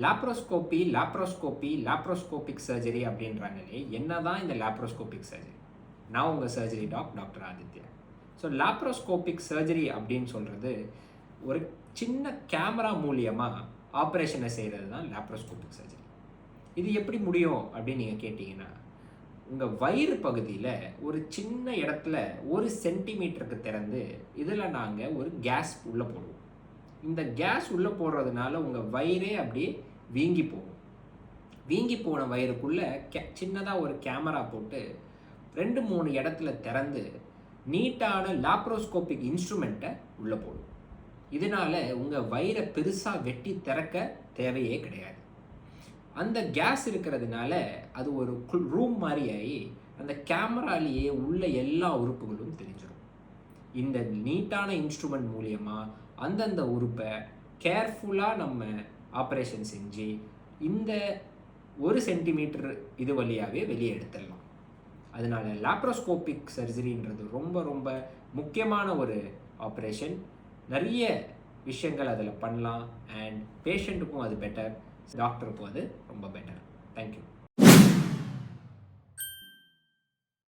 Laparoscopy laparoscopy laparoscopic surgery அப்படின்றாங்கன்னே என்ன தான் இந்த லாப்ரோஸ்கோபிக் சர்ஜரி நான் உங்கள் surgery doc doctor Aditya. So laparoscopic surgery அப்படின்னு சொல்கிறது ஒரு சின்ன கேமரா மூலியமாக ஆப்ரேஷனை செய்கிறது தான் லாப்ரோஸ்கோபிக் சர்ஜரி இது எப்படி முடியும் அப்படின்னு நீங்கள் கேட்டிங்கன்னா உங்கள் வயிறு பகுதியில் ஒரு சின்ன இடத்துல ஒரு சென்டிமீட்டருக்கு திறந்து இதில் நாங்கள் ஒரு கேஸ் உள்ளே போடுவோம். இந்த கேஸ் உள்ளே போடுறதுனால உங்கள் வயிறே அப்படியே வீங்கி போகும். வீங்கி போன வயிறுக்குள்ளே கே சின்னதாக ஒரு கேமரா போட்டு ரெண்டு மூணு இடத்துல திறந்து நீட்டான லாப்ரோஸ்கோபிக் இன்ஸ்ட்ருமெண்ட்டை உள்ளே போடும். இதனால் உங்கள் வயிறை பெருசாக வெட்டி திறக்க தேவையே கிடையாது. அந்த கேஸ் இருக்கிறதுனால அது ஒரு ரூம் மாதிரி ஆகி அந்த கேமராலேயே உள்ள எல்லா உறுப்புகளும் தெரிஞ்சிடும் இந்த நீட்டான இன்ஸ்ட்ருமெண்ட் மூலியமாக அந்தந்த உறுப்பை கேர்ஃபுல்லாக நம்ம ஆப்ரேஷன் செஞ்சு இந்த ஒரு சென்டிமீட்டர் இது வழியாகவே வெளியே எடுத்துடலாம். அதனால லாப்ரோஸ்கோபிக் சர்ஜரின்றது ரொம்ப ரொம்ப முக்கியமான ஒரு ஆப்ரேஷன் நிறைய விஷயங்கள் அதில் பண்ணலாம் அண்ட் பேஷண்ட்டுக்கும் அது பெட்டர் டாக்டருக்கும் அது ரொம்ப பெட்டர் தேங்க்யூ